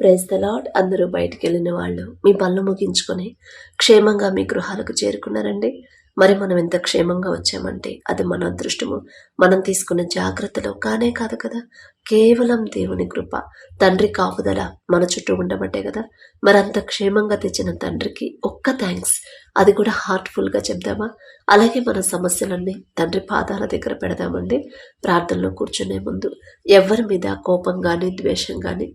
Praise the lord అందరూ బయటికి వెళ్ళిన వాళ్ళు మీ పనులు ముగించుకొని క్షేమంగా మీ గృహాలకు చేరుకున్నారండి. మరి మనం ఎంత క్షేమంగా వచ్చామంటే అది మన అదృష్టము. మనం తీసుకున్న జాగ్రత్తలో కానే కాదు కదా. కేవలం దేవుని కృప తండ్రి కాపుదల మన చుట్టూ ఉండబట్టే కదా. మరి అంత క్షేమంగా తెచ్చిన తండ్రికి ఒక్క థ్యాంక్స్ అది కూడా హార్ట్ఫుల్గా చెప్దామా? అలాగే మన సమస్యలన్నీ తండ్రి పాదాల దగ్గర పెడదామండి. ప్రార్థనలో కూర్చునే ముందు ఎవరి మీద కోపం కానీ ద్వేషం కానీ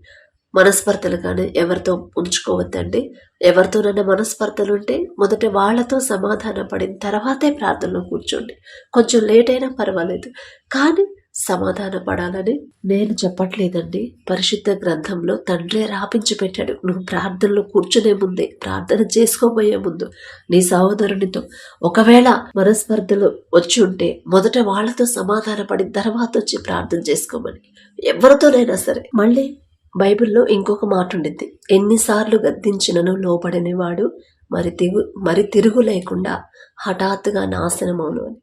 మనస్పర్ధలు కానీ ఎవరితో ఉంచుకోవద్దండి. ఎవరితోనైనా మనస్పర్ధలు ఉంటే మొదట వాళ్ళతో సమాధాన పడిన తర్వాతే ప్రార్థనలో కూర్చోండి. కొంచెం లేట్ అయినా పర్వాలేదు. కానీ సమాధాన పడాలని నేను చెప్పట్లేదండి. పరిశుద్ధ గ్రంథంలో తండ్రే రాపించి పెట్టాడు. నువ్వు ప్రార్థనలో కూర్చునే ముందే ప్రార్థన చేసుకోబోయే ముందు నీ సహోదరునితో ఒకవేళ మనస్పర్ధలు వచ్చి ఉంటే మొదట వాళ్ళతో సమాధాన పడిన తర్వాత వచ్చి ప్రార్థన చేసుకోమని. ఎవరితోనైనా సరే. మళ్ళీ బైబిల్లో ఇంకొక మాట ఉండిద్ది ఎన్నిసార్లు గద్దించినను లోపడనివాడు మరి తిగు మరి తిరుగు లేకుండా హఠాత్తుగా నాశనమవును అని.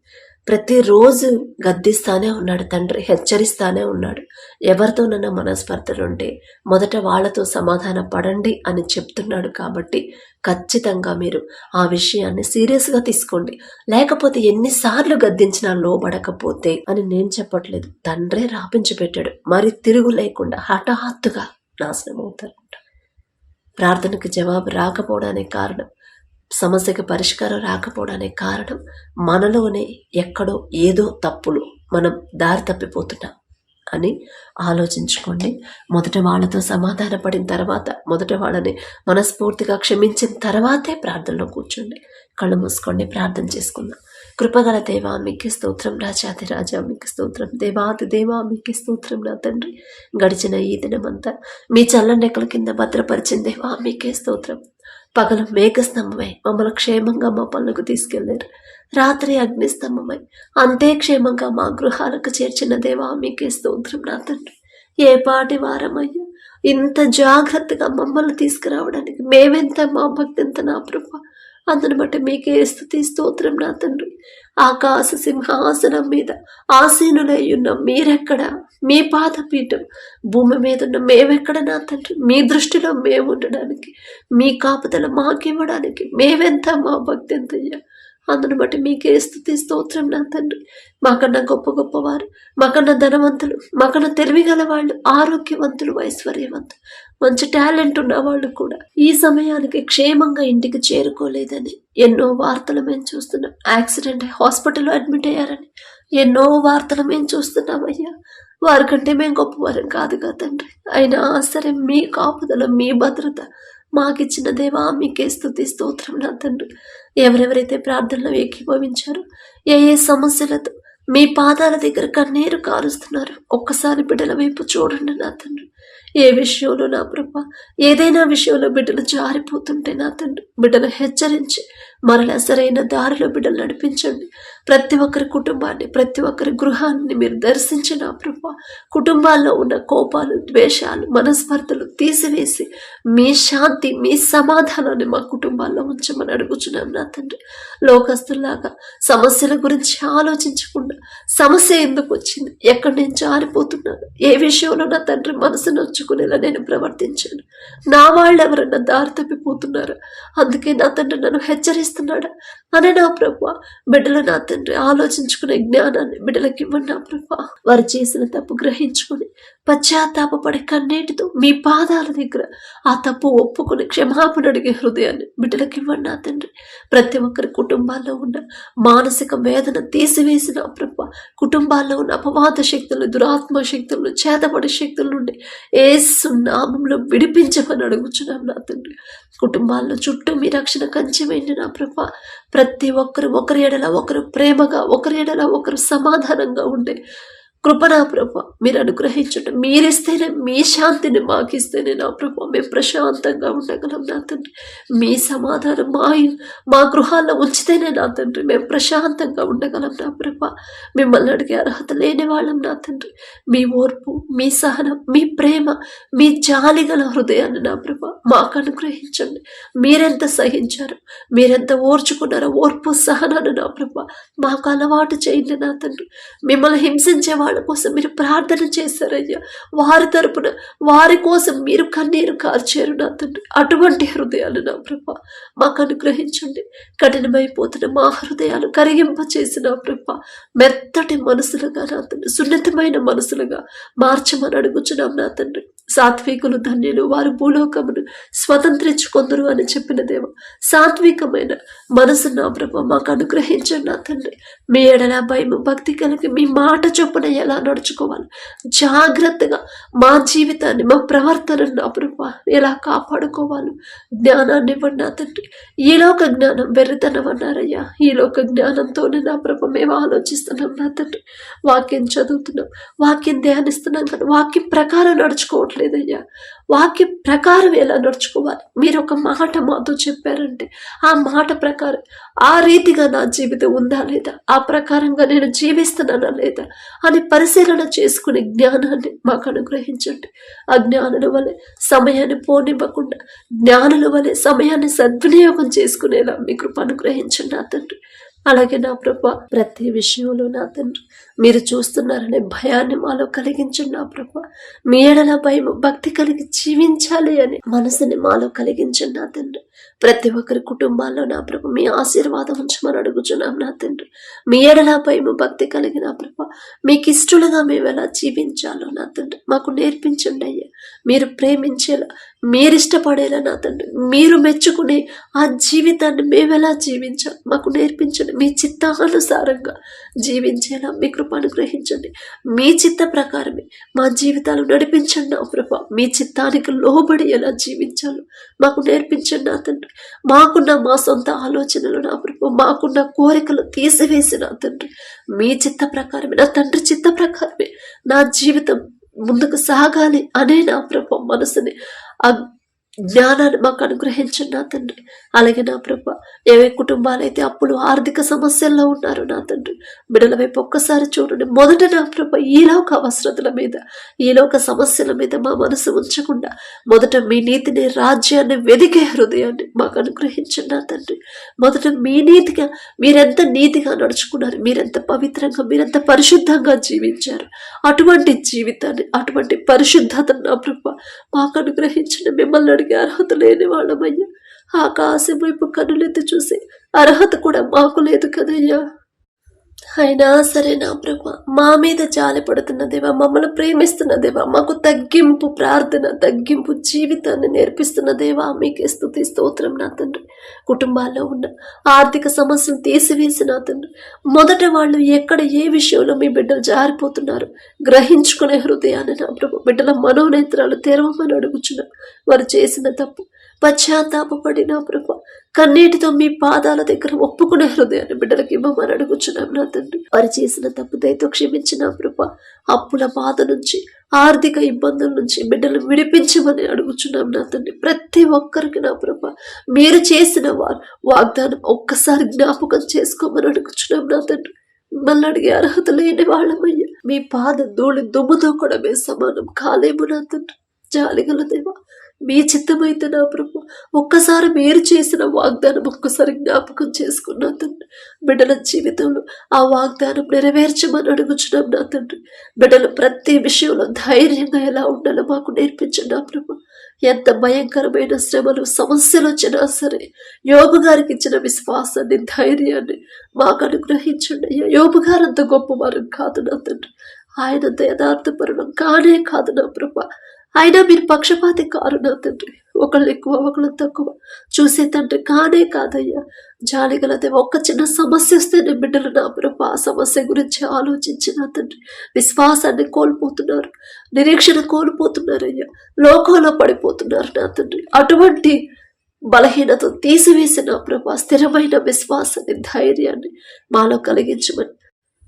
ప్రతిరోజు గద్దిస్తానే ఉన్నాడు తండ్రి హెచ్చరిస్తానే ఉన్నాడు. ఎవరితోనన్నా మనస్పర్ధలుంటే మొదట వాళ్ళతో సమాధాన పడండి అని చెప్తున్నాడు కాబట్టి ఖచ్చితంగా మీరు ఆ విషయాన్ని సీరియస్గా తీసుకోండి. లేకపోతే ఎన్నిసార్లు గద్దించినా లోబడకపోతే అని నేను చెప్పట్లేదు. తండ్రే రాపించి పెట్టాడు. మరి తిరుగు లేకుండా హఠాత్తుగా నాశనం అవుతారంట. ప్రార్థనకు జవాబు రాకపోవడానికి కారణం సమస్యకు పరిష్కారం రాకపోవడానికి కారణం మనలోనే ఎక్కడో ఏదో తప్పులు మనం దారి తప్పిపోతున్నాం. అని ఆలోచించుకోండి. మొదట వాళ్ళతో సమాధాన పడిన తర్వాత మొదట వాళ్ళని మనస్ఫూర్తిగా క్షమించిన తర్వాతే ప్రార్థనలో కూర్చోండి. కళ్ళు మూసుకోండి ప్రార్థన చేసుకుందాం. కృపగల దేవా మీకు స్తోత్రం రాజాది రాజా మీకు స్తోత్రం. దేవాది దేవా మీకు స్తోత్రం నా తండ్రి. గడిచిన ఈ దినమంతా మీ చల్లనెక్కల కింద భద్రపరిచిన దేవా మీకే స్తోత్రం. పగలు మేఘస్తంభమై మమ్మల్ని క్షేమంగా మా పనులకు తీసుకెళ్ళారు. రాత్రి అగ్నిస్తంభమై అంతే క్షేమంగా మా గృహాలకు చేర్చిన దేవా మీకే స్తోత్రం నా తండ్రి. ఏ పాటి వారమయ్యా ఇంత జాగ్రత్తగా మమ్మల్ని తీసుకురావడానికి మేమెంత మా భక్తి ఎంత నా ప్రభ. అందును బట్టి మీకే స్థుతి స్తోత్రం నా తండ్రి. ఆకాశ సింహాసనం మీద ఆసీనులై ఉన్న మీరెక్కడ? మీ పాదపీఠం భూమి మీద ఉన్న మేమెక్కడ నా తండ్రి? మీ దృష్టిలో మేము ఉండడానికి మీ కాపుదల మాకివ్వడానికి మేమెంత మా భక్తి ఎంతయ్యా? అందును బట్టి మీకే స్థుతి స్తోత్రం నా తండ్రి. మాకన్నా గొప్ప గొప్పవారు మాకన్నా ధనవంతులు మాకన్నా తెలివి గల వాళ్ళు ఆరోగ్యవంతులు ఐశ్వర్యవంతులు. మంచి టాలెంట్ ఉన్న వాళ్ళు కూడా ఈ సమయానికి క్షేమంగా ఇంటికి చేరుకోలేదని ఎన్నో వార్తలు మేము చూస్తున్నాం. యాక్సిడెంట్ అయి హాస్పిటల్లో అడ్మిట్ అయ్యారని ఎన్నో వార్తలు మేము చూస్తున్నామయ్యా వారికంటే మేము గొప్పవారం కాదు కదా తండ్రి. అయినా సరే మీ కాపుదల మీ భద్రత మాకిచ్చిన దేవా మీకే స్థుతి స్తోత్రం నా తండ్రి. ఎవరెవరైతే ప్రార్థనలో ఏకీభవించారో ఏ ఏ సమస్యలతో మీ పాదాల దగ్గర కన్నీరు కారుస్తున్నారు ఒక్కసారి బిడ్డల వైపు చూడండి నా తండ్రి. ఏ విషయంలో నా ప్రభ? ఏదైనా విషయంలో బిడ్డలు జారిపోతుంటే నా తండ్రి బిడ్డలు హెచ్చరించి మరలా సరైన దారిలో బిడ్డలు నడిపించండి. ప్రతి ఒక్కరి కుటుంబాన్ని ప్రతి ఒక్కరి గృహాన్ని మీరు దర్శించి నా ప్రభ. కుటుంబాల్లో ఉన్న కోపాలు ద్వేషాలు మనస్పర్ధలు తీసివేసి మీ శాంతి మీ సమాధానాన్ని మా కుటుంబాల్లో ఉంచమని అడుగుచున్నాం నా తండ్రి. లోకస్తుల్లాగా సమస్యల గురించి ఆలోచించకుండా సమస్య ఎందుకు వచ్చింది? ఎక్కడ నుంచి జారిపోతున్నాను ఏ విషయంలో నా తండ్రి మనసు నొచ్చుకునేలా నేను ప్రవర్తించాను. నా వాళ్ళు ఎవరన్నా దారి తప్పిపోతున్నారా అందుకే నా తండ్రి నన్ను హెచ్చరిస్తున్నాడా? అనే నా ప్రభు బిడ్డలు నా తండ్రి ఆలోచించుకునే జ్ఞానాన్ని బిడ్డలకి ఇవ్వండి నా ప్రభు. వారు చేసిన తప్పు గ్రహించుకొని పశ్చాత్తాపడే కన్నీటితో మీ పాదాల దగ్గర ఆ తప్పు ఒప్పుకొని క్షమాపణ అడిగే హృదయాన్ని బిడ్డలకి ఇవ్వండి నా తండ్రి. ప్రతి ఒక్కరి కుటుంబాల్లో ఉన్న మానసిక వేదన తీసివేసిన ప్రభు కుటుంబాల్లో ఉన్న అపవాద శక్తులు దురాత్మ శక్తులను చేతపడే శక్తుల నుండి ఏసు నామంలో విడిపించమని అడుగుచున్నాం నా తండ్రి. కుటుంబాల్లో చుట్టూ మీ రక్షణ కంచెమైంది నా ప్రభ. ప్రతి ఒక్కరు ఒకరి ఎడల ఒకరు ప్రేమగా ఒకరి ఎడల ఒకరు సమాధానంగా ఉండే కృపనా ప్రభ మీరు అనుగ్రహించండి మీరిస్తేనే మీ శాంతిని మాకిస్తేనే నా ప్రభ మేము ప్రశాంతంగా ఉండగలం నా తండ్రి. మీ సమాధానం మా మా గృహాల్లో ఉంచితేనే నా తండ్రి. మేము ప్రశాంతంగా ఉండగలం నా ప్రభ. మిమ్మల్ని అడిగే అర్హత లేని వాళ్ళం నా తండ్రి. మీ ఓర్పు మీ సహనం మీ ప్రేమ మీ జాలి గల హృదయాన్ని నా ప్రభ మాకు అనుగ్రహించండి. మీరెంత సహించారు మీరెంత ఓర్చుకున్నారో ఓర్పు సహనాన్ని నా ప్రభ మాకు అలవాటు చేయండి నా తండ్రి. మిమ్మల్ని హింసించే వాళ్ళు బిడ్డల కోసం మీరు ప్రార్థన చేశారయ్యా. వారి తరపున వారి కోసం మీరు కన్నీరు కార్చారు నా తండ్రి. అటువంటి హృదయాలు నా ప్రభ మాకు అనుగ్రహించండి. కఠినమైపోతున్న మా హృదయాలు కరిగింప చేసిన ప్రభ మెత్తటి మనసులుగా నా తండ్రి సున్నితమైన మనసులుగా మార్చమని అడుగుచున్నాం నా తండ్రి. సాత్వికులు ధన్యులు వారు భూలోకమును స్వతంత్రించుకొందరు అని చెప్పిన దేవ సాత్వికమైన మనసు నా ప్రభ మాకు అనుగ్రహించండి నా తండ్రి. మీ ఎడల భయం భక్తి కలిగి మీ మాట చొప్పున ఎలా నడుచుకోవాలి? జాగ్రత్తగా మా జీవితాన్ని మా ప్రవర్తనను నా ఎలా కాపాడుకోవాలి? జ్ఞానాన్ని ఇవ్వండి నా తండ్రి. ఈ లోక జ్ఞానం వెర్రితనం అన్నారయ్యా. ఈ లోక జ్ఞానంతోనే నా ప్రభ మేము ఆలోచిస్తున్నాం నా తండ్రి. వాక్యం చదువుతున్నాం వాక్యం ధ్యానిస్తున్నాం కానీ వాక్యం ప్రకారం నడుచుకోవట్లేదయ్యా. వాక్య ప్రకారం ఎలా నడుచుకోవాలి? మీరు ఒక మాట మాతో చెప్పారంటే ఆ మాట ప్రకారం ఆ రీతిగా నా జీవితం ఉందా లేదా? ఆ ప్రకారంగా నేను జీవిస్తున్నానా లేదా? అని పరిశీలన చేసుకునే జ్ఞానాన్ని మాకు అనుగ్రహించండి. ఆ జ్ఞానుల వలె సమయాన్ని పోనివ్వకుండా జ్ఞానుల వలె సమయాన్ని సద్వినియోగం చేసుకునేలా మీ కృప అనుగ్రహించండి నా తండ్రి. అలాగే నా ప్రభ ప్రతి విషయంలో నా తండ్రి మీరు చూస్తున్నారనే భయాన్ని మాలో కలిగించండి నా ప్రభ. మీ ఎడల భయం భక్తి కలిగి జీవించాలి అని మనసుని మాలో కలిగించండి నా తండ్రి. ప్రతి ఒక్కరి కుటుంబాల్లో నా ప్రభు మీ ఆశీర్వాదం ఉంచమని అడుగుచున్నాం నా తండ్రి. మీ ఎడల భయం భక్తి కలిగి నా ప్రభ మీకు ఇష్టలుగా మేము ఎలా జీవించాలో నా తండ్రి. మాకు నేర్పించండి అయ్యా. మీరు ప్రేమించేలా మీరు ఇష్టపడేలా నా తండ్రి. మీరు మెచ్చుకునే ఆ జీవితాన్ని మేము ఎలా జీవించాలి? మాకు నేర్పించండి మీ చిత్తానుసారంగా జీవించేలా మీ కృప అనుగ్రహించండి. మీ చిత్త ప్రకారమే మా జీవితాలు నడిపించండి నా ప్రభ. మీ చిత్తానికి లోబడి ఎలా జీవించాలో మాకు నేర్పించండి నా తండ్రి. మాకున్న మా సొంత ఆలోచనలు నా ప్రభ మాకున్న కోరికలు తీసివేసి నా తండ్రి. మీ చిత్త ప్రకారమే నా తండ్రి చిత్త ప్రకారమే నా జీవితం ముందుకు సాగాలి అనే నా ప్రభ మనసుని జ్ఞానాన్ని మాకు అనుగ్రహించండి నా తండ్రి. అలాగే నా ప్రభ ఏవే కుటుంబాలైతే అప్పులు ఆర్థిక సమస్యల్లో ఉన్నారు నా తండ్రి బిడ్డల వైపు ఒక్కసారి చూడండి. మొదట నా ప్రభ ఈలోక అవసరతల మీద ఈలోక సమస్యల మీద మా మనసు ఉంచకుండా మొదట మీ నీతిని రాజ్యాన్ని వెదికే హృదయాన్ని మాకు అనుగ్రహించండి నా తండ్రి. మొదట మీ నీతిగా మీరెంత నీతిగా నడుచుకున్నారు మీరెంత పవిత్రంగా మీరెంత పరిశుద్ధంగా జీవించారు అటువంటి జీవితాన్ని అటువంటి పరిశుద్ధతను నా ప్రభ మాకు అనుగ్రహించండి. మిమ్మల్ని అడిగే అర్హత లేని వాళ్ళమయ్యా. ఆకాశం వైపు కనులెత్తి చూసి అర్హత కూడా మాకు లేదు కదయ్యా. అయినా సరే నా ప్రభ మా మీద జాలి పడుతున్న దేవా మమ్మల్ని ప్రేమిస్తున్న దేవా మాకు తగ్గింపు ప్రార్థన తగ్గింపు జీవితాన్ని నేర్పిస్తున్న దేవా మీకే స్థుతి స్తోత్రం నా తండ్రి. కుటుంబాల్లో ఉన్న ఆర్థిక సమస్యలు తీసివేసి నా తండ్రి. మొదట వాళ్ళు ఎక్కడ ఏ విషయంలో మీ బిడ్డలు జారిపోతున్నారు గ్రహించుకునే హృదయాన్ని నా ప్రభు బిడ్డల మనోనేత్రాలు తెరవమని అడుగుచున్నాం. వారు చేసిన తప్పు పశ్చాత్తాపడి నా ప్రభు కన్నీటితో మీ పాదాల దగ్గర ఒప్పుకునే హృదయాన్ని బిడ్డలకి ఇవ్వమని అడుగుచున్నాం నా తండ్రి. వారు చేసిన తప్పు దయతో క్షమించిన కృప అప్పుల బాధ నుంచి ఆర్థిక ఇబ్బందుల నుంచి బిడ్డలు విడిపించమని అడుగుచున్నాం నా తండ్రి. ప్రతి ఒక్కరికి నా ప్రభ మీరు చేసిన వారు వాగ్దానం ఒక్కసారి జ్ఞాపకం చేసుకోమని అడుగుచున్నాం నా తండ్రి. మిమ్మల్ని అడిగే అర్హత లేని వాళ్ళమయ్యా. మీ పాద ధూళి దుమ్ముతో కూడా మేము సమానం కాలేము నా తండ్రి. జాలిగల దేవా మీ చిత్తమైతే నా ప్రభు. ఒక్కసారి మీరు చేసిన వాగ్దానం ఒక్కసారి జ్ఞాపకం చేసుకున్నా తండ్రి. బిడ్డల జీవితంలో ఆ వాగ్దానం నెరవేర్చమని అడుగుచున్నాం నా తండ్రి. బిడ్డలు ప్రతి విషయంలో ధైర్యంగా ఎలా ఉండాలో మాకు నేర్పించండి నా ప్రభు. ఎంత భయంకరమైన శ్రమలు సమస్యలు వచ్చినా సరే యోబు గారికి ఇచ్చిన విశ్వాసాన్ని ధైర్యాన్ని మాకు అనుగ్రహించండి అయ్యా. యోబు గారు అంత గొప్పవారు కాదు నా తండ్రి. ఆయన యథార్థపరుణం కానే కాదు నా ప్రభ. అయినా మీరు పక్షపాతి కారు నా తండ్రి. ఒకళ్ళు ఎక్కువ ఒకళ్ళు తక్కువ. చూసే తండ్రి కానే కాదయ్యా. జాలిగలదే ఒక్క చిన్న సమస్య వస్తే నేను బిడ్డలు నా ప్రభు ఆ సమస్య గురించి ఆలోచించి నా తండ్రి. విశ్వాసాన్ని కోల్పోతున్నారు. నిరీక్షణ కోల్పోతున్నారయ్యా. లోకంలో పడిపోతున్నారు నా తండ్రి. అటువంటి బలహీనత తీసివేసిన ప్రభా స్థిరమైన విశ్వాసాన్ని ధైర్యాన్ని మాలో కలిగించమని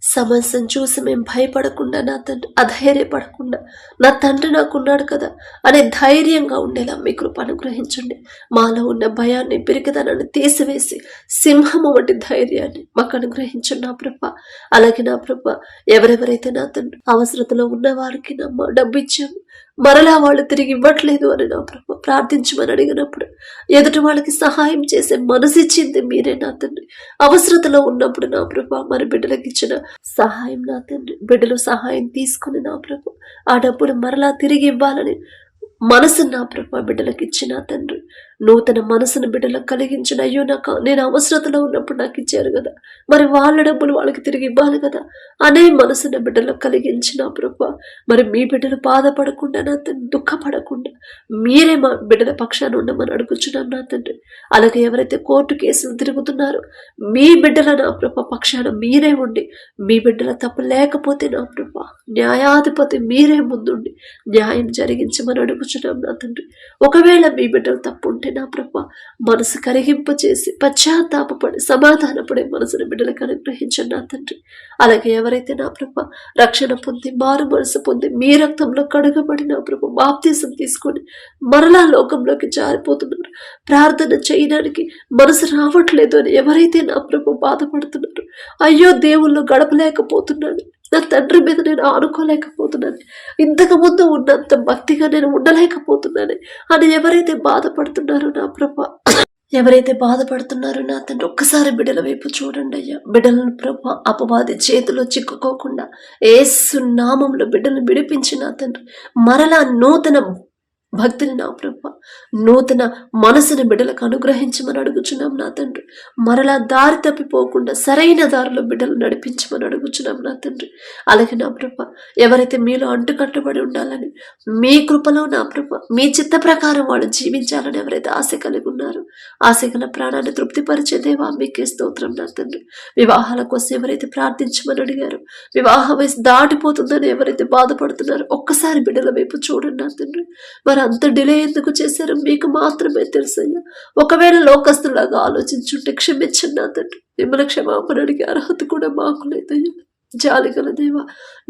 సమస్యను చూసి మేము భయపడకుండా నా తండ్రి అధైర్యపడకుండా నా తండ్రి నాకున్నాడు కదా అనే ధైర్యంగా ఉండేలా మీ కృప అనుగ్రహించండి. మాలో ఉన్న భయాన్ని పిరికిదనాన్ని తీసివేసి సింహము వంటి ధైర్యాన్ని మాకు అనుగ్రహించండి నా ప్రభ. అలాగే నా ప్రభ ఎవరెవరైతే నా తండ్రి అవసరతలో ఉన్న వారికి నమ్మ డబ్బు ఇచ్చాము మరలా వాళ్ళు తిరిగి ఇవ్వట్లేదు అని నా ప్రభు ప్రార్థించమని అడిగినప్పుడు ఎదుటి వాళ్ళకి సహాయం చేసే మనసిచ్చింది మీరే నా తండ్రి. అవసరతలో ఉన్నప్పుడు నా ప్రభు మరి బిడ్డలకు ఇచ్చిన సహాయం నా తండ్రి. బిడ్డలు సహాయం తీసుకుని నా ప్రభు ఆ డబ్బులు మరలా తిరిగి ఇవ్వాలని మనసు నా ప్రభు బిడ్డలకు ఇచ్చిన తండ్రి. నూతన మనసును బిడ్డలకు కలిగించిన అయ్యో నాకు నేను అవసరతలో ఉన్నప్పుడు నాకు ఇచ్చారు కదా. మరి వాళ్ళ డబ్బులు వాళ్ళకి తిరిగి ఇవ్వాలి కదా. అనే మనసును బిడ్డలకు కలిగించిన ప్రభు మరి మీ బిడ్డలు బాధపడకుండా నా తండ్రి దుఃఖపడకుండా మీరే మా బిడ్డల పక్షాన ఉండమని అడుగుచున్నాం నా తండ్రి. అలాగే ఎవరైతే కోర్టు కేసులు తిరుగుతున్నారో మీ బిడ్డల నా ప్రభ పక్షాన మీరే ఉండి మీ బిడ్డల తప్పు లేకపోతే నా ప్రభ న్యాయాధిపతి మీరే ముందుండి న్యాయం జరిగించమని అడుగుచున్నాం నా తండ్రి. ఒకవేళ మీ బిడ్డలు తప్పు ఉంటే నా ప్రభ. మనసు కరిగింప చేసి పశ్చాత్తాపడి సమాధానపడే మనసును బిడ్డలకు అనుగ్రహించండి నా తండ్రి. అలాగే ఎవరైతే నా ప్రభ రక్షణ పొంది మారు మనసు పొంది మీ రక్తంలో కడగబడి నా ప్రభ బాప్తీసం తీసుకొని మరలా లోకంలోకి జారిపోతున్నారు. ప్రార్థన చేయడానికి మనసు రావట్లేదు అని ఎవరైతే నా ప్రభు బాధపడుతున్నారు అయ్యో దేవుళ్ళు గడపలేకపోతున్నాను నా తండ్రి మీద నేను ఆనుకోలేకపోతున్నాను. ఇంతకు ముందు ఉన్నంత భక్తిగా నేను ఉండలేకపోతున్నాను. అని ఎవరైతే బాధపడుతున్నారో నా ప్రభ ఎవరైతే బాధపడుతున్నారో నా తండ్రి ఒక్కసారి బిడ్డల వైపు చూడండి అయ్యా. బిడ్డలను ప్రభ అపవాది చేతిలో చిక్కుకోకుండా ఏసు నామంలో బిడ్డలను విడిపించి నా తండ్రి మరలా నూతన భక్తిని నా ప్రభ నూతన మనసుని బిడ్డలకు అనుగ్రహించమని అడుగుచున్నాం నా తండ్రి. మరలా దారి తప్పిపోకుండా సరైన దారిలో బిడ్డలు నడిపించమని అడుగుచున్నాం నా తండ్రి. అలాగే నా ప్రభ ఎవరైతే మీలో అంటుకట్టబడి ఉండాలని మీ కృపలో నా ప్రభ మీ చిత్త ప్రకారం వాళ్ళు జీవించాలని ఎవరైతే ఆశ కలిగి ఉన్నారో ఆశ గల ప్రాణాన్ని తృప్తిపరిచే దేవా మీకే స్తోత్రం నా తండ్రి. వివాహాల కోసం ఎవరైతే ప్రార్థించమని అడిగారు వివాహ వయసు దాటిపోతుందని ఎవరైతే బాధపడుతున్నారో ఒక్కసారి బిడ్డల వైపు చూడండి నా తండ్రి. మరి అంత డిలే ఎందుకు చేశారో మీకు మాత్రమే తెలుసయ్యా. ఒకవేళ లోకస్తులాగా ఆలోచించుంటే క్షమించండి అతడు మిమ్మల్ని క్షమాపణ అడిగే అర్హత కూడా మాకు లేదయ్యా. జాలిగల దేవ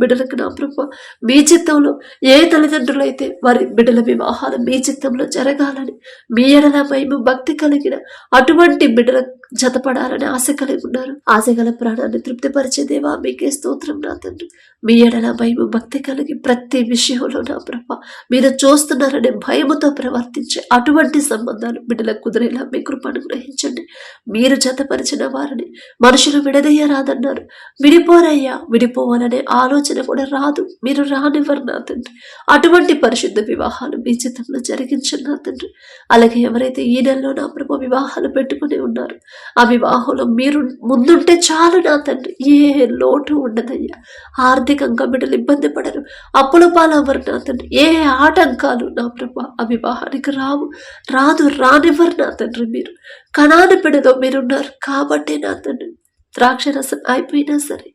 బిడ్డలకు నా ప్రభు మీ చిత్తంలో ఏ తల్లిదండ్రులు అయితే వారి బిడ్డల వివాహాలు మీ చిత్తంలో జరగాలని మీ ఎడల మేము భక్తి కలిగిన అటువంటి బిడ్డల జతపడాలని ఆశ కలిగి ఉన్నారు. ఆశ గల ప్రాణాన్ని తృప్తిపరిచే దేవా మీకే స్తోత్రం నా తండ్రి. మీ ఎడల భయము భక్తి కలిగి ప్రతి విషయంలో నా ప్రభ మీరు చూస్తున్నారనే భయముతో ప్రవర్తించే అటువంటి సంబంధాలు బిడ్డలకు కుదిరేలా మీ కృపను గ్రహించండి. మీరు జతపరిచిన వారిని మనుషులు విడదయ్యరాదన్నారు విడిపోరయ్యా విడిపోవాలనే ఆలోచన ఆలోచన కూడా రాదు. మీరు రానివ్వరు నా తండ్రి. అటువంటి పరిశుద్ధ వివాహాలు మీ చిత్తంలో జరిగించండి నా తండ్రి. అలాగే ఎవరైతే ఈ నెలలో నా ప్రభు వివాహాలు పెట్టుకుని ఉన్నారు ఆ వివాహంలో మీరు ముందుంటే చాలు నా తండ్రి. ఏ లోటు ఉండదయ్యా. ఆర్థికంగా బిడ్డలు ఇబ్బంది పడరు. అప్పుల పాలవ్వరు నా తండ్రి. ఏ ఆటంకాలు నా ప్రభా ఆ వివాహానికి రావు. రాదు రానివ్వరు నా తండ్రి మీరు. కణాన బిడ్డలో మీరున్నారు కాబట్టి నా తండ్రి. ద్రాక్షరసం అయిపోయినా సరే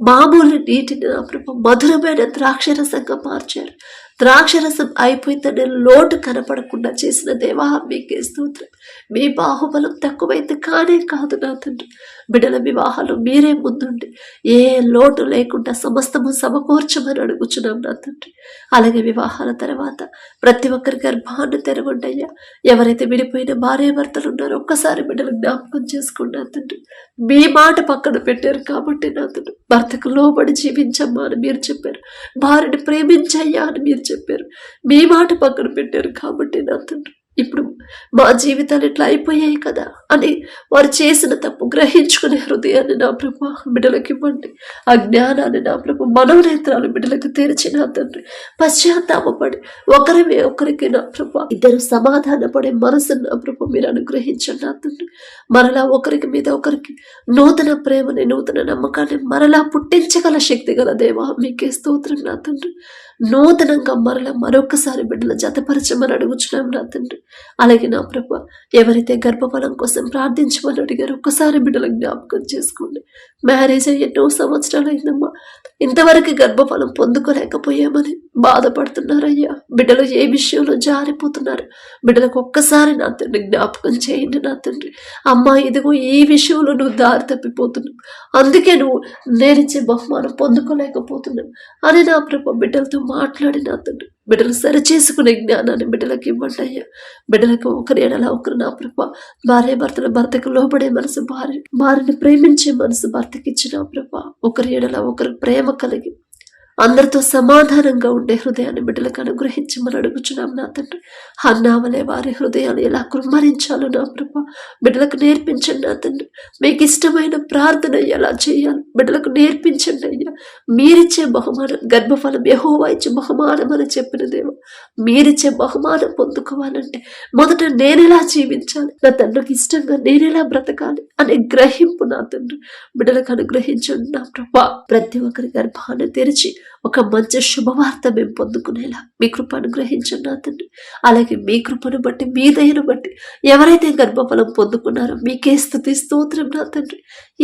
మామూలు నీటిని నా ప్రభు మధురమైన ద్రాక్షరసంగా మార్చారు. ద్రాక్షరసం అయిపోయిందనే లోటు కనపడకుండా చేసిన దేవా మీకే స్తోత్రం. మీ బాహుబలం తక్కువైంది కానే కాదు నా తండ్రి. బిడ్డల వివాహాలు మీరే ముందుండి. ఏ లోటు లేకుండా సమస్తము సమకూర్చమని అడుగుచున్నాం నా తండ్రి. అలాగే వివాహాల తర్వాత ప్రతి ఒక్కరి గర్భాన్ని తెరవండి అయ్యా. ఎవరైతే విడిపోయిన భార్య భర్తలు ఉన్నారో ఒక్కసారి బిడ్డలు జ్ఞాపకం చేసుకున్నా తండ్రి. మీ మాట పక్కన పెట్టారు కాబట్టి నా తండ్రి. భర్తకు లోబడి జీవించమ్మా అని మీరు చెప్పారు. భార్యని ప్రేమించయ్యా అని మీరు చెప్పారు. మీ మాట పక్కన పెట్టారు కాబట్టి నా తండ్రి. ఇప్పుడు మా జీవితాలు ఇట్లా అయిపోయాయి కదా అని వారు చేసిన తప్పు గ్రహించుకునే హృదయాన్ని నా ప్రభు బిడ్డలకు ఇవ్వండి ఆ జ్ఞానాన్ని నా ప్రభు మనోనేత్రాలు బిడ్డలకు తెరిచి నా తండ్రి. పశ్చాత్తాపడి ఒకరిమే ఒకరికి నా ప్రభు ఇద్దరు సమాధాన పడే మనసును నా ప్రభు మీరు అనుగ్రహించండి నా తండ్రి. మరలా ఒకరికి మీద ఒకరికి నూతన ప్రేమని నూతన నమ్మకాన్ని మరలా పుట్టించగల శక్తి గల దేవా మీకే స్తోత్రం నా తండ్రి. నూతనంగా మరలా మరొకసారి బిడ్డలు జతపరచమని అడుగుచున్నాం నా తండ్రి. అలాగే నా ప్రభు ఎవరైతే గర్భఫలం కోసం ప్రార్థించమని అడిగారు ఒక్కసారి బిడ్డల జ్ఞాపకం చేసుకోండి. మ్యారేజ్ అయ్యి ఎన్నో సంవత్సరాలు అయిందమ్మా ఇంతవరకు గర్భఫలం పొందుకోలేకపోయామని బాధపడుతున్నారయ్యా. బిడ్డలు ఏ విషయంలో జారిపోతున్నారు? బిడ్డలకు ఒక్కసారి నా తండ్రి జ్ఞాపకం చేయండి నా తండ్రి. అమ్మ ఇదిగో ఈ విషయంలో నువ్వు దారి తప్పిపోతున్నావు. అందుకే నువ్వు నేనిచ్చే బహుమానం పొందుకోలేకపోతున్నావు అని నా ప్రభు బిడ్డలతో మాట్లాడి నా తండ్రి. బిడ్డలు సరిచేసుకునే జ్ఞానాన్ని బిడ్డలకు ఇవ్వండి అయ్యా. బిడ్డలకు ఒకరి ఎడల ఒకరు నా ప్రభ. భార్య భర్తల భర్తకు లోబడే మనసు భార్య భార్యని ప్రేమించే మనసు భర్తకి ఇచ్చిన ప్రభ. ఒకరి ఎడల ఒకరు ప్రేమ కలిగి అందరితో సమాధానంగా ఉండే హృదయాన్ని బిడ్డలకు అనుగ్రహించమని అడుగుచున్నాం నా తండ్రి. అన్నావలే వారి హృదయాన్ని ఎలా కుమ్మరించాలో నా ప్రభ. బిడ్డలకు నేర్పించండి నా తండ్రి. మీకు ఇష్టమైన ప్రార్థన ఎలా చేయాలి? బిడ్డలకు నేర్పించండి అయ్యా. మీరిచ్చే బహుమానం గర్భఫలం యహోవా ఇచ్చే బహుమానం అని చెప్పిన దేవ. మీరిచ్చే బహుమానం పొందుకోవాలంటే మొదట నేనెలా జీవించాలి? నా తండ్రికి ఇష్టంగా నేనెలా బ్రతకాలి? అనే గ్రహింపు నా తండ్రి. బిడ్డలకు అనుగ్రహించండి నా ప్రభా. ప్రతి ఒక్కరి గర్భాన్ని తెరిచి ఒక మంచి శుభవార్త మేము పొందుకునేలా మీ కృప అనుగ్రహించండి నా తండ్రి. అలాగే మీ కృపను బట్టి మీ దయను బట్టి ఎవరైతే గర్భఫలం పొందుకున్నారో మీకే స్థుతి స్తోత్రం నా తండ్రి.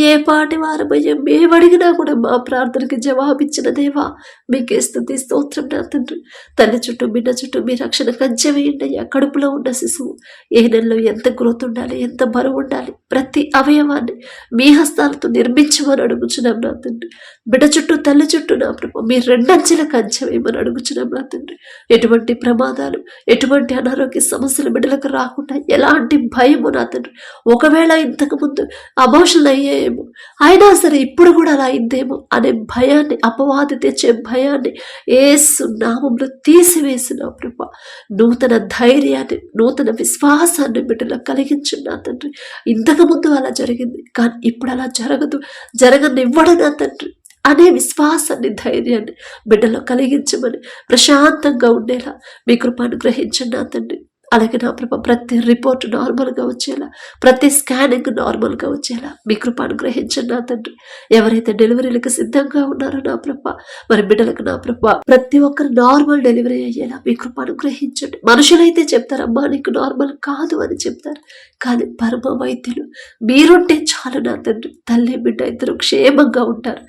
ఏ పాటి వారమయ్యా మేమడిగినా కూడా మా ప్రార్థనకి జవాబిచ్చిన దేవా మీకే స్థుతి స్తోత్రం నా తండ్రి. తల్లి చుట్టూ బిడ్డ చుట్టూ మీ రక్షణ కంచె వేయండి అయ్యా. కడుపులో ఉన్న శిశువు ఏ నెలలో ఎంత గ్రోత్ ఉండాలి ఎంత బరువు ఉండాలి ప్రతి అవయవాన్ని మీ హస్తాలతో నిర్మించమని అడుగుచున్నాం నా తండ్రి. బిడ్డ చుట్టూ తల్లి చుట్టూ నా ప్రభు మీరు రెండంచెల కంచెమేమని అడుగుచున్నాం నా తండ్రి? ఎటువంటి ప్రమాదాలు ఎటువంటి అనారోగ్య సమస్యలు బిడ్డలకు రాకుండా ఎలాంటి భయము నా తండ్రి? ఒకవేళ ఇంతకుముందు అమోషన్ అమోషన్లు అయ్యాయేమో అయినా సరే ఇప్పుడు కూడా అలా అయిందేమో అనే భయాన్ని అపవాది తెచ్చే భయాన్ని ఏసు నామంలో తీసివేసిన ప్రభ. నూతన ధైర్యాన్ని నూతన విశ్వాసాన్ని బిడ్డలకు కలిగించు నా తండ్రి. ఇంతకు ముందు అలా జరిగింది కానీ ఇప్పుడు అలా జరగదు జరగనివ్వడు నా తండ్రి. అనే విశ్వాసాన్ని ధైర్యాన్ని బిడ్డలో కలిగించమని ప్రశాంతంగా ఉండేలా మీ కృప అనుగ్రహించండి నా తండ్రి. అలాగే నా ప్రభ ప్రతి రిపోర్ట్ నార్మల్గా వచ్చేలా ప్రతి స్కానింగ్ నార్మల్గా వచ్చేలా. మీ కృప అనుగ్రహించండి నా తండ్రి. ఎవరైతే డెలివరీలకు సిద్ధంగా ఉన్నారో నా ప్రభ మరి బిడ్డలకు నా ప్రభ ప్రతి ఒక్కరు నార్మల్ డెలివరీ అయ్యేలా మీ కృప అనుగ్రహించండి. మనుషులైతే చెప్తారు అమ్మా నీకు నార్మల్ కాదు అని చెప్తారు. కానీ పరమ వైద్యులు మీరుంటే చాలు నా తండ్రి. తల్లి బిడ్డ ఇద్దరు క్షేమంగా ఉంటారు.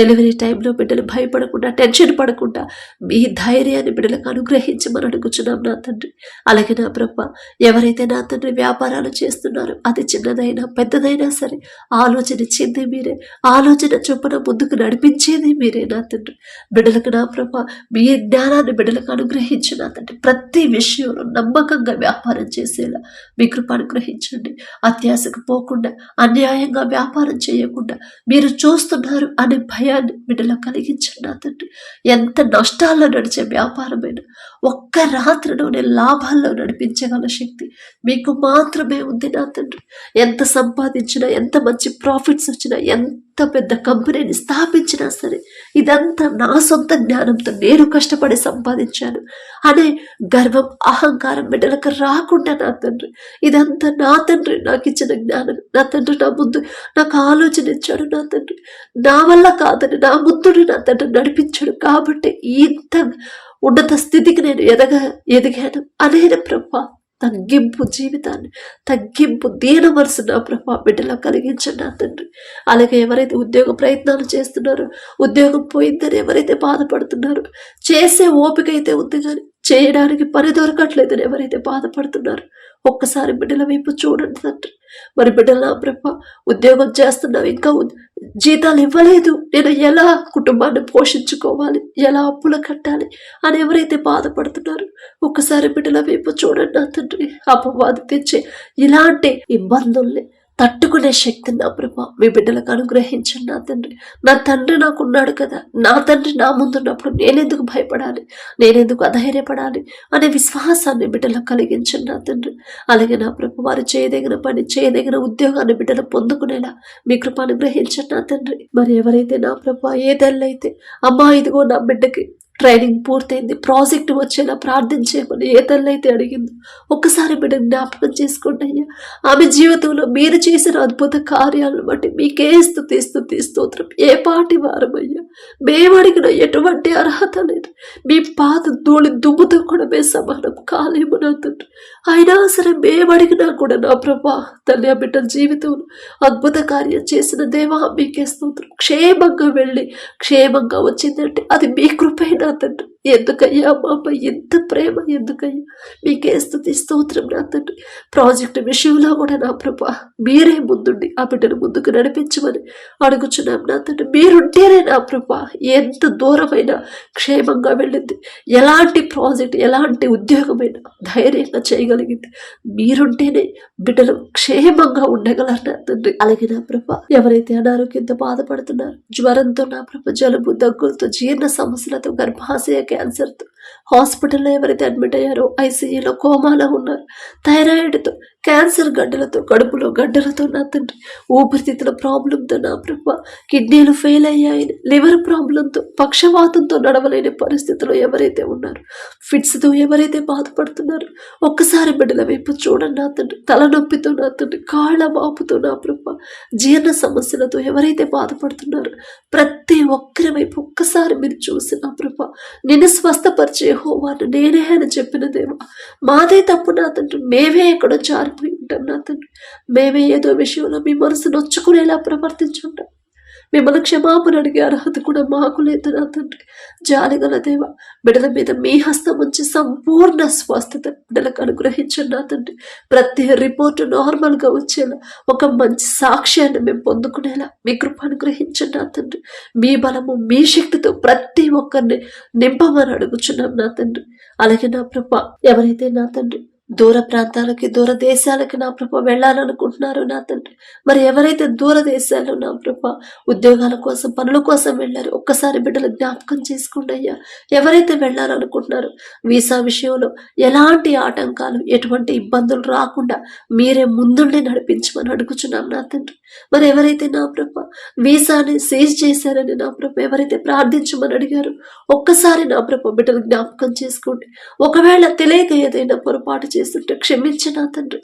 డెలివరీ టైంలో బిడ్డలు భయపడకుండా టెన్షన్ పడకుండా మీ ధైర్యాన్ని బిడ్డలకు అనుగ్రహించమని అడుగుచున్నాం నా తండ్రి. అలాగే నా బ్రహ్మ ఎవరైతే నా తండ్రి వ్యాపారాలు చేస్తున్నారో అది చిన్నదైనా పెద్దదైనా సరే ఆలోచన ఇచ్చింది మీరే. ఆలోచన చొప్పున ముందుకు నడిపించేది మీరే నా తండ్రి. బిడ్డలకు నా ప్రభ మీ జ్ఞానాన్ని బిడ్డలకు అనుగ్రహించు నా తండ్రి. ప్రతి విషయంలో నమ్మకంగా వ్యాపారం చేసేలా మీ కృప అనుగ్రహించండి. అత్యాశకు పోకుండా అన్యాయంగా వ్యాపారం చేయకుండా మీరు చూస్తున్నారు అనే భయాన్ని బిడ్డలకు కలిగించండి నా తండ్రి. ఎంత నష్టాల్లో నడిచే వ్యాపారమైన ఒక్క రాత్రిలోనే లాభాల్లో నడిపించగల శక్తి. మీకు మాత్రమే ఉంది నా తండ్రి. ఎంత సంపాదించినా ఎంత మంచి ప్రాఫిట్స్ వచ్చినా ఎంత పెద్ద కంపెనీని స్థాపించినా సరే ఇదంతా నా సొంత జ్ఞానంతో నేను కష్టపడి సంపాదించాను. అనే గర్వం అహంకారం బిడ్డలకు రాకుండా నా తండ్రి. ఇదంతా నా తండ్రి. నాకు ఇచ్చిన జ్ఞానం. నా తండ్రి నా ముందు నాకు ఆలోచన ఇచ్చాడు నా తండ్రి. నా వల్ల కాదని నా ముందుని నా తండ్రి నడిపించాడు కాబట్టి ఇంత ఉన్నత స్థితికి నేను ఎదగ ఎదిగాను అనేది ప్రభా తగ్గింపు జీవితాన్ని తగ్గింపు దీన మనసు నా ప్రభా బిడ్డలో కలిగించండి నా తండ్రి అలాగే ఎవరైతే ఉద్యోగ ప్రయత్నాలు చేస్తున్నారో ఉద్యోగం పోయిందని ఎవరైతే బాధపడుతున్నారో చేసే ఓపిక అయితే ఉంది కానీ చేయడానికి పని దొరకట్లేదని ఎవరైతే బాధపడుతున్నారో ఒక్కసారి బిడ్డల వైపు చూడండి తండ్రి మరి బిడ్డల నా ఉద్యోగం చేస్తున్నావు ఇంకా జీతాలు ఇవ్వలేదు. నేను ఎలా కుటుంబాన్ని పోషించుకోవాలి? ఎలా అప్పులు కట్టాలి? అని ఎవరైతే బాధపడుతున్నారు ఒక్కసారి బిడ్డల వైపు చూడండి నా తండ్రి. అపవాది తెచ్చే ఇలాంటి ఇబ్బందుల్ని తట్టుకునే శక్తి నా ప్రభ. మీ బిడ్డలకు అనుగ్రహించండి నా తండ్రి. నా తండ్రి నాకు ఉన్నాడు కదా. నా తండ్రి నా ముందున్నప్పుడు నేనెందుకు భయపడాలి? నేనెందుకు అధైర్యపడాలి? అనే విశ్వాసాన్ని బిడ్డలకు కలిగించండి నా తండ్రి. అలాగే నా ప్రభు వారు చేయదగిన పని చేయదగిన ఉద్యోగాన్ని బిడ్డలు పొందుకునేలా మీ కృప అనుగ్రహించండి నా తండ్రి. మరి ఎవరైతే నా ప్రభు ఏ తల్లైతే అమ్మా ఇదిగో నా బిడ్డకి ట్రైనింగ్ పూర్తయింది. ప్రాజెక్ట్ వచ్చేలా ప్రార్థించేయమని ఏ తల్లి అయితే అడిగిందో. ఒక్కసారి బిడ్డ జ్ఞాపకం చేసుకోండి అయ్యా. ఆమె జీవితంలో మీరు చేసిన అద్భుత కార్యాలను బట్టి మీకే స్థుతి స్థుతి స్తోత్రం. ఏ పాటి వారమయ్యా మేము అడిగిన ఎటువంటి అర్హత లేదు. మీ పాత ధూళి దుమ్ముతో కూడా మేము సమానం కాలేము నా తండ్రి అయినా సరే మేము అడిగినా కూడా నా ప్రభా తల్లి ఆ బిడ్డ జీవితంలో అద్భుత కార్యం చేసిన దేవా మీకే స్తోత్రం. క్షేమంగా వెళ్ళి క్షేమంగా వచ్చిందంటే అది మీ కృపే నా తండ్రి ఎందుకయ్యా మాపై ఎంత ప్రేమ ఎందుకయ్యా? మీకే స్థుతి స్తోత్రం నా తండ్రి. ప్రాజెక్టు విషయంలో కూడా నా ప్రభా మీరే ముందుండి ఆ బిడ్డను ముందుకు నడిపించమని అడుగుచున్నాం నా తండ్రి. మీరుంటేనే నా ప్రభా ఎంత దూరమైన క్షేమంగా వెళ్ళింది. ఎలాంటి ప్రాజెక్ట్ ఎలాంటి ఉద్యోగమైనా ధైర్యంగా చేయగలిగింది. మీరుంటేనే బిడ్డలు క్షేమంగా ఉండగలరు నా తండ్రి. అలాగే నా ప్రభా ఎవరైతే అనారోగ్యంతో బాధపడుతున్నారు జ్వరంతో నా ప్రభ జలుబు దగ్గులతో జీర్ణ సమస్యలతో గర్భాశయ ಕ್ಯಾನ್ಸರ್ದು హాస్పిటల్లో ఎవరైతే అడ్మిట్ అయ్యారో ఐసీయూలో కోమాలో ఉన్నారు. థైరాయిడ్తో క్యాన్సర్ గడ్డలతో కడుపులో గడ్డలతో నా తండ్రి ఊపిరితిత్తుల ప్రాబ్లంతో నా ప్రభ కిడ్నీలు ఫెయిల్ అయ్యాయి లివర్ ప్రాబ్లంతో పక్షవాతంతో నడవలేని పరిస్థితిలో ఎవరైతే ఉన్నారు ఫిట్స్తో ఎవరైతే బాధపడుతున్నారు ఒక్కసారి బిడ్డల వైపు చూడండి నా తండ్రి. తలనొప్పితో నా తండ్రి కాళ్ళ వాపుతో నా ప్రభ జీర్ణ సమస్యలతో ఎవరైతే బాధపడుతున్నారు ప్రతి ఒక్కరి వైపు ఒక్కసారి మీరు చూసి నా ప్రభ నిన్ను స్వస్థపరి హోవాను నేనే అని చెప్పిన దేవా. మాదే తప్పు నా తండ్రి. మేమే ఎక్కడో జారిపోయి ఉంటాం నా తండ్రి. మేమే ఏదో విషయంలో మీ మనసు నొచ్చుకునేలా ప్రవర్తించుంటాం. మిమ్మల్ని క్షమాపణ అడిగే అర్హత కూడా మాకు లేదు నా తండ్రి. జాలిగల దేవ బిడ్డల మీద మీ హస్తం ఉంచి సంపూర్ణ స్వస్థత బిడ్డలకు అనుగ్రహించండి నా తండ్రి. ప్రతి రిపోర్ట్ నార్మల్గా వచ్చేలా ఒక మంచి సాక్ష్యాన్ని మేము పొందుకునేలా మీ కృప అనుగ్రహించండి నా తండ్రి. మీ బలము మీ శక్తితో ప్రతి ఒక్కరిని నింపమని అడుగుచున్నాం నా తండ్రి. అలాగే నా ప్రభ ఎవరైతే నా తండ్రి దూర ప్రాంతాలకి దూర దేశాలకి నా ప్రభ వెళ్ళాలనుకుంటున్నారు నా తండ్రి. మరి ఎవరైతే దూర దేశాల్లో నా ప్రభ ఉద్యోగాల కోసం పనుల కోసం వెళ్ళారు ఒక్కసారి బిడ్డలు జ్ఞాపకం చేసుకోండి అయ్యా. ఎవరైతే వెళ్ళాలనుకుంటున్నారో వీసా విషయంలో ఎలాంటి ఆటంకాలు ఎటువంటి ఇబ్బందులు రాకుండా మీరే ముందుండి నడిపించమని అడుగుచున్నాం నా తండ్రి. మరి ఎవరైతే నా ప్రభ వీసాని సీజ్ చేశారని నా ప్రభ ఎవరైతే ప్రార్థించమని అడిగారు ఒక్కసారి నా ప్రభ బిడ్డలు జ్ఞాపకం చేసుకోండి. ఒకవేళ తెలియక ఏదైనా పొరపాటు చేసి చేస్తుంటే క్షమించి నా తండ్రి.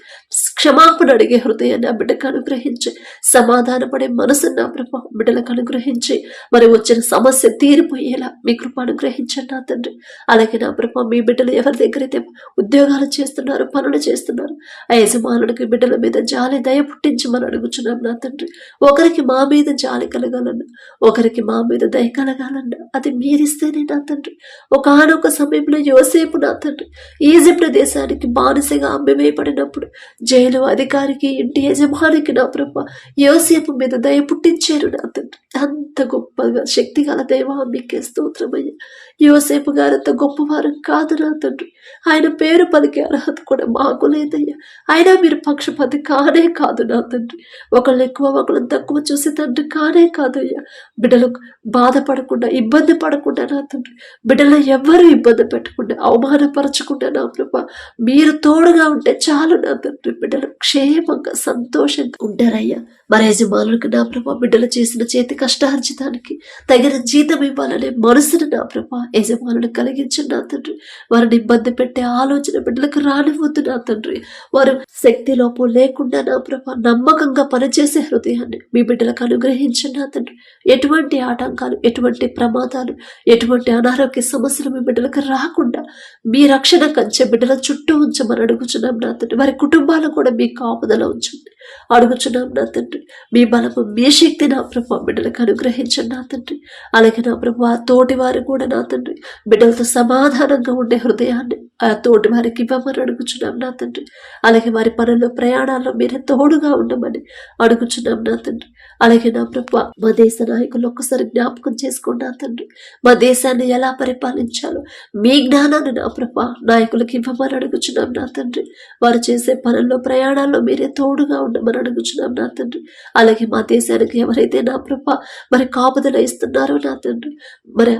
క్షమాపణ అడిగే హృదయాన్ని ఆ బిడ్డకు అనుగ్రహించి. సమాధానపడే మనసును నా ప్రభ బిడ్డలకు అనుగ్రహించి. మరి వచ్చిన సమస్య తీరిపోయేలా మీ కృప అనుగ్రహించండి నా తండ్రి. అలాగే నా ప్రభ మీ బిడ్డలు ఎవరి దగ్గర అయితే ఉద్యోగాలు చేస్తున్నారు పనులు చేస్తున్నారు ఆ యజమానుడికి బిడ్డల మీద జాలి దయ పుట్టించమని అడుగుచున్నాం నా తండ్రి. ఒకరికి మా మీద జాలి కలగాలన్నా ఒకరికి మా మీద దయ కలగాలన్నా అది మీరిస్తేనే నా తండ్రి. ఒకనొక సమయంలో యోసేపు నా తండ్రి. ఈజిప్ట్ దేశానికి బానిసగా అమ్మివేయబడినప్పుడు జైలు అధికారికి ఇంటి యజమానికి నా ప్రభ యోసేపు మీద దయ పుట్టించారు నా తండ్రి. అంత గొప్పగా శక్తి గల దైవ మీకే స్తోత్రమయ్యా. యోసేపు గారు అంత గొప్పవారు కాదు నా తండ్రి. ఆయన పేరు పలికే అర్హత కూడా మాకు లేదయ్యా. అయినా మీరు పక్షపాతి కానే కాదు నా తండ్రి. ఒకళ్ళు ఎక్కువ ఒకళ్ళని తక్కువ చూసి తండ్రి కానే కాదయ్యా. బిడ్డలు బాధపడకుండా ఇబ్బంది పడకుండా నా తండ్రి. బిడ్డలు ఎవ్వరూ ఇబ్బంది పెట్టకుండా అవమానపరచకుండా నా ప్రభ మీరు తోడుగా ఉంటే చాలు నా తండ్రి బిడ్డలు. క్షేమంగా సంతోషంగా ఉంటారయ్యా. మన యజమానులకు నా ప్రభా బిడ్డలు చేసిన చేతి కష్టార్జితానికి తగిన జీతం ఇవ్వాలనే మనసును నా ప్రభా యజమానులు కలిగించు నా తండ్రి. వారిని ఇబ్బంది పెట్టే ఆలోచన బిడ్డలకు రానివ్వద్దు నా తండ్రి. వారు శక్తి లోపం లేకుండా నా ప్రభా నమ్మకంగా పనిచేసే హృదయాన్ని మీ బిడ్డలకు అనుగ్రహించు నా తండ్రి. ఎటువంటి ఆటంకాలు ఎటువంటి ప్రమాదాలు ఎటువంటి అనారోగ్య సమస్యలు మీ బిడ్డలకు రాకుండా మీ రక్షణ కంచె బిడ్డల చుట్టూ ఉంచమని అడుగుచున్నాం నా తండ్రి వారి కుటుంబాలు కూడా మీ కాపుదల ఉంచండి. అడుగుచున్నాం నా తండ్రి. మీ బలము మీ శక్తి నా ప్రభు బిడ్డలకు అనుగ్రహించండి నా తండ్రి. అలాగే నా ప్రభు ఆ తోటి వారు కూడా నా తండ్రి. బిడ్డలతో సమాధానంగా ఉండే హృదయాన్ని ఆ తోటి వారికి ఇవ్వమని అడుగుచున్నాం నా తండ్రి. అలాగే వారి పనుల్లో ప్రయాణాల్లో మీరే తోడుగా ఉండమని అడుగుచున్నాం నా తండ్రి. అలాగే నా ప్రభు మా దేశ నాయకులు ఒక్కసారి జ్ఞాపకం చేసుకోండి నా తండ్రి. మా దేశాన్ని ఎలా పరిపాలించాలో మీ జ్ఞానాన్ని నా ప్రభు నాయకులకు ఇవ్వమని అడుగుచున్నాం నా తండ్రి. వారు చేసే పనుల్లో ప్రయాణాల్లో మీరే తోడుగా ఉండమని అడుగుచున్నాం నా తండ్రి. అలాగే మా దేశానికి ఎవరైతే నా ప్రభ మరి కాపుదల ఇస్తున్నారో నా తండ్రి. మరి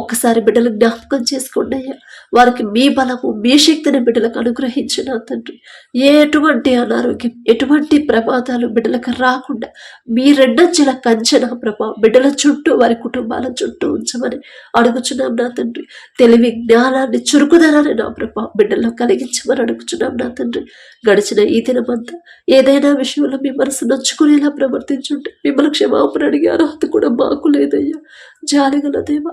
ఒక్కసారి బిడ్డలు జ్ఞాపకం చేసుకోండి అయ్యా. వారికి మీ బలము మీ శక్తిని బిడ్డలకు అనుగ్రహించిన తండ్రి. ఎటువంటి అనారోగ్యం ఎటువంటి ప్రమాదాలు బిడ్డలకు రాకుండా మీ రెండంచెల కంచెన ప్రభా బిడ్డల చుట్టూ వారి కుటుంబాల చుట్టూ ఉంచమని అడుగుచున్నాం నా తండ్రి. తెలివి జ్ఞానాన్ని చురుకుదనాన్ని నా ప్రభా బిడ్డల్లో కలిగించమని అడుగుచున్నాం నా తండ్రి. గడిచిన ఈ దినమంతా ఏదైనా విషయంలో మీ మనసు నొచ్చుకునేలా ప్రవర్తించుంటే మిమ్మల్ని క్షమాపణ అడిగే అర్హత కూడా మాకు లేదయ్యా. జాలిగల దేవ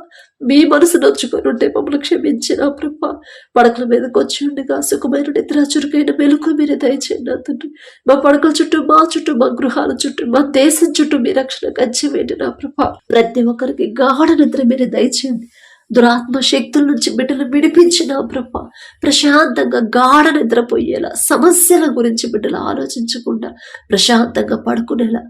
మీ మనసు నొచ్చుకొని ఉంటే మమ్మల్ని క్షమించిన ప్రభ. పడకల మీదకి వచ్చి ఉండగా సుఖమైన నిద్ర చురుకైన మెలకు మీరే దయచేయండి తండ్రి. మా పడకల చుట్టూ మా చుట్టూ మా గృహాల చుట్టూ మా దేశం చుట్టూ మీ రక్షణ కంచవేయండి నా ప్రభ. ప్రతి ఒక్కరికి గాఢ నిద్ర మీరే దయచేయండి. దురాత్మ శక్తుల నుంచి బిడ్డలు విడిపించిన బ్రహ్మ ప్రశాంతంగా గాఢ నిద్రపోయేలా సమస్యల గురించి బిడ్డలు ఆలోచించకుండా ప్రశాంతంగా పడుకునేలా.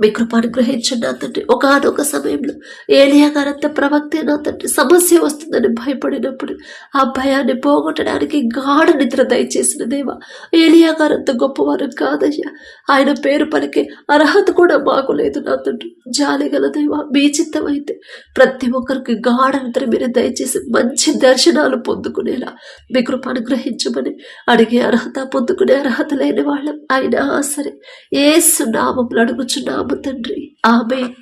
మీ కృపాను గ్రహించండి నా తండ్రి. ఒకనొక సమయంలో ఏలియా గారంత ప్రవక్తే నా తండ్రి. సమస్య వస్తుందని భయపడినప్పుడు ఆ భయాన్ని పోగొట్టడానికి గాఢ నిద్ర దయచేసిన దేవ ఏలియా గారంత గొప్పవారు కాదయ్యా. ఆయన పేరు పలికే అర్హత కూడా మాకు లేదు నా తండ్రి. జాలి గల మీ చిత్తమైతే ప్రతి ఒక్కరికి గాఢ నిద్ర మీరు దయచేసి మంచి దర్శనాలు పొందుకునేలా మీ కృపను గ్రహించమని అడిగే అర్హత పొందుకునే అర్హత లేని వాళ్ళం. అయినా సరే ఏసు నామములు అడుగుచున్నాము. తండ్రి. ఆమె